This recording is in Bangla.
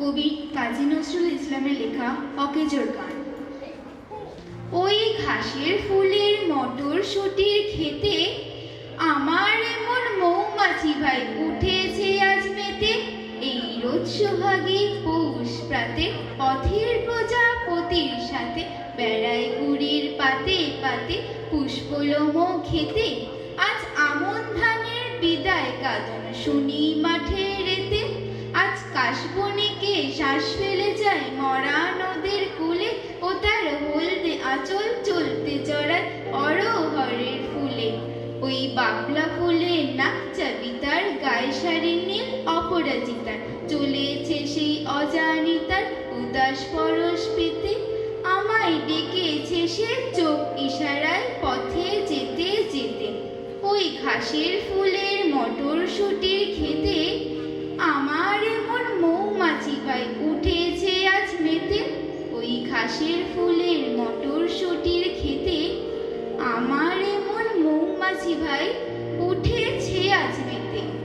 কবি কাজী নজরুল ইসলামের লেখা অকেজোর গান। ওই ঘাসের ফুলের মটর শুটির খেতে আমার এমন মৌমাছি ভাই উঠেছে আজ মেতে। এই রোজ সোহাগী পৌষ প্রাতে পথের প্রজাপতির সাথে বেড়ায় গুড়ির পাতে পাতে পুষ্পলম খেতে। আজ আমন ধানের বিদায় কাঁদন শুনি মাঠে রেতে শ্বাস ফেলে যায় মরা নদের কুলে ও তার হলদে আঁচল চলতে চড়ায় অরহরের ফুলে। ওই বাবলা ফুলের নাক চাবি তার, গায়ে শাড়ি নীল অপরাজিতার চলেছে সেই অজানিতার উদাস পরশ পেতে। আমায় ডেকেছে সে চোখ ইশারায় পথে যেতে যেতে। ওই ঘাসের ফুলের মটর শুটির খেতে মৌমাছি ভাই উঠেছে আজ মেতে